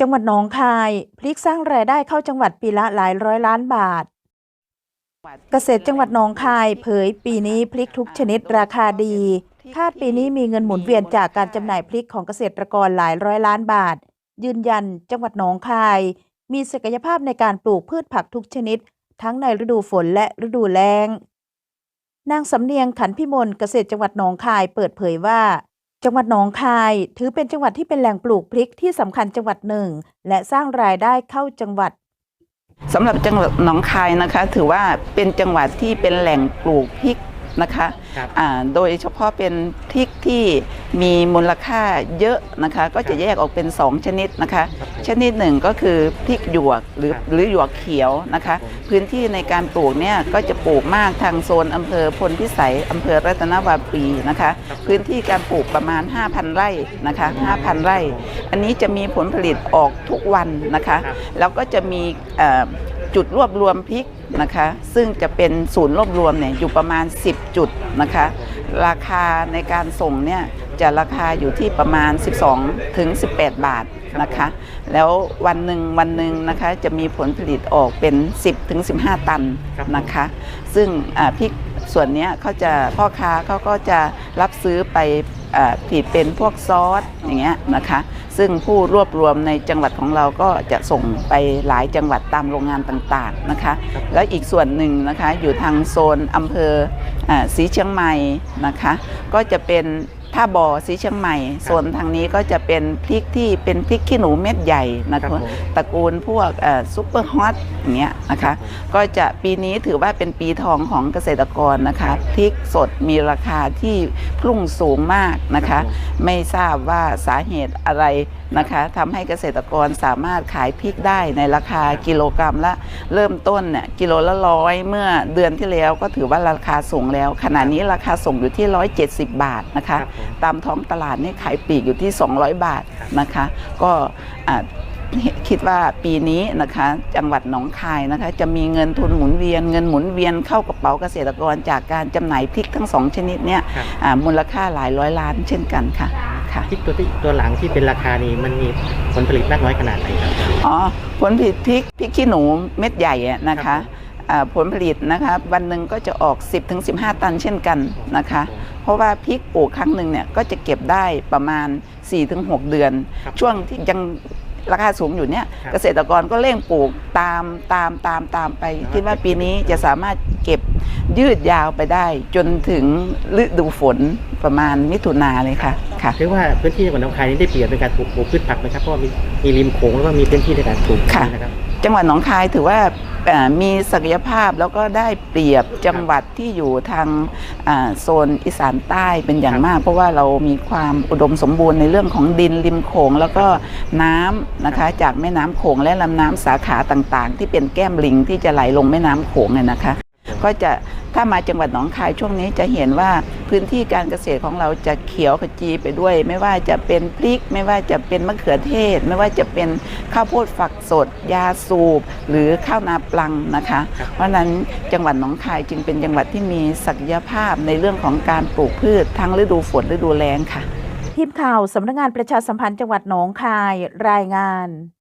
จังหวัดหนองคาย พลิกสร้างรายได้เข้าจังหวัดปีละหลายร้อยล้านบาท เกษตรจังหวัดหนองคาย เผยปีนี้พริกทุกชนิดราคาดี คาดปีนี้มีเงินหมุนเวียนจากการจำหน่ายพริกของเกษตรกรหลายร้อยล้านบาท ยืนยันจังหวัดหนองคาย มีศักยภาพในการปลูกพืชผักทุกชนิด ทั้งในฤดูฝนและฤดูแล้งนางสำเนียงขันพิมลเกษตรจังหวัดหนองคายเปิดเผยว่า จังหวัดหนองคาย ถือเป็นจังหวัดที่เป็นแหล่งปลูกพริกที่สำคัญจังหวัดหนึ่ง และสร้างรายได้เข้าจังหวัดสำหรับจังหวัดหนองคายนะคะ ถือว่าเป็นจังหวัดที่เป็นแหล่งปลูกพริก นะคะครับอ่าโดยเฉพาะเป็นพริกที่มีมูลค่าเยอะนะคะก็จะแยกออกเป็น 2 ชนิดนะคะ ครับผมชนิดหนึ่งก็คือพริกหยวกหรือครับหรือหยวกเขียวนะคะ ครับผม พื้นที่ในการปลูกเนี่ยก็จะปลูกมากทางโซนอำเภอพลพิสัยอำเภอรัตนวาปีนะคะ พื้นที่การปลูกประมาณ 5,000 ไร่นะคะ 5,000 ไร่ อันนี้จะมีผลผลิตออกทุกวันนะคะ ครับ แล้วก็จะมีเอ่อ จุดรวบรวมพริกนะคะ ซึ่งจะเป็นศูนย์รวบรวมเนี่ยอยู่ประมาณ 10 จุดนะคะ ราคาในการส่งเนี่ยจะราคาอยู่ที่ประมาณ 12 ถึง 18 บาทนะคะ แล้ววันหนึ่งวันหนึ่งนะคะจะมีผลผลิตออกเป็น 10 ถึง 15 ตันครับนะคะ ซึ่งพริกส่วนนี้เขาจะพ่อค้าเขาก็จะรับซื้อไปผลิตเป็นพวกซอสอย่างเงี้ยนะคะ ซึ่งผู้รวบรวมในจังหวัดของเราก็จะส่งไปหลายจังหวัดตามโรงงานต่างๆนะคะ แล้วอีกส่วนหนึ่งนะคะอยู่ทางโซนอำเภออ่าศรีเชียงใหม่นะคะ ก็จะเป็น ท่าบ่อศรีเชียงใหม่โซนทางนี้ก็จะเป็นพริกที่เป็นพริกขี้หนูเม็ดใหญ่นะครัคะบผมตระกูลพวกซุปเปอร์ฮอตอย่างเงี้ยนะคะ ก็จะปีนี้ถือว่าเป็นปีทองของเกษตรกรนะคะพริกสดมีราคาที่พุ่งสูงมากนะคะ ไม่ทราบว่าสาเหตุอะไรนะคะทำให้เกษตรกรสามารถขายพริกได้ในราคากิโลกรัมละ เริ่มต้นเนี่ยกิโลละร้อยเมื่อเดือนที่แล้วก็ถือว่าราคาสูงแล้ว ขณะนี้ราคาส่งอยู่ที่ 170 บาทนะคะครับผมตามท้องตลาดนี่ขายปลีกอยู่ที่ 200 บาทนะคะ ก็อ่าคิดว่าปีนี้นะคะจังหวัดหนองคายนะคะจะมีเงินทุนหมุนเวียนเงินหมุนเวียนเข้ากระเป๋าเกษตรกรจากการจำหน่ายพริกทั้งสองชนิดเนี่ยครับอ่ามูลค่าหลายร้อยล้านเช่นกันค่ะค่ะพริกตัวที่ตัวหลังที่เป็นราคานี้มันมีผลผลิตมากน้อยขนาดไหนครับอ๋อผลผลิตพริกพริกขี้หนูเม็ดใหญ่อะนะครัคะบอ่า ผลผลิตนะคะวันหนึ่งก็จะออก 10-15 ตันเช่นกันนะคะ เพราะว่าพริกปลูกครั้งหนึ่งเนี่ยก็จะเก็บได้ประมาณ 4-6 เดือนครับช่วงที่ยังราคาสูงอยู่เนี่ยครับเกษตรกรก็เร่งปลูกตามตามตามตามไปคิดว่าปีนี้จะสามารถเก็บยืดยาวไปได้ จนถึงฤดูฝนประมาณมิถุนาเลยค่ะค่ะถือว่าพื้นที่จังหวัดหนองคายนี้ได้เปรียบในการปลูกปลูกพืชผักไหมครับเพราะว่ามีมีริมโขงแล้วก็มีพื้นที่ในการปลูกค่ะนะครับจังหวัดหนองคายถือว่าเอ่อ มีศักยภาพแล้วก็ได้เปรียบจังหวัดที่อยู่ทางโซนอีสานใต้เป็นอย่างมาก เพราะว่าเรามีความอุดมสมบูรณ์ในเรื่องของดินริมโขงแล้วก็น้ำนะคะจากแม่น้ำโขงและลำน้ำสาขาต่างๆ ที่เป็นแก้มลิงที่จะไหลลงแม่น้ำโขงเนี่ยนะคะ ก็จะ ถ้ามาจังหวัดหนองคายช่วงนี้จะเห็นว่าพื้นที่การเกษตรของเราจะเขียวขจีไปด้วย ไม่ว่าจะเป็นพริก ไม่ว่าจะเป็นมะเขือเทศ ไม่ว่าจะเป็นข้าวโพดฝักสด ยาสูบ หรือข้าวนาปลังนะคะครับเพราะฉะนั้นจังหวัดหนองคายจึงเป็นจังหวัดที่มีศักยภาพในเรื่องของการปลูกพืช ทั้งฤดูฝนฤดูแล้งค่ะทีมข่าวสำนักงานประชาสัมพันธ์จังหวัดหนองคายรายงาน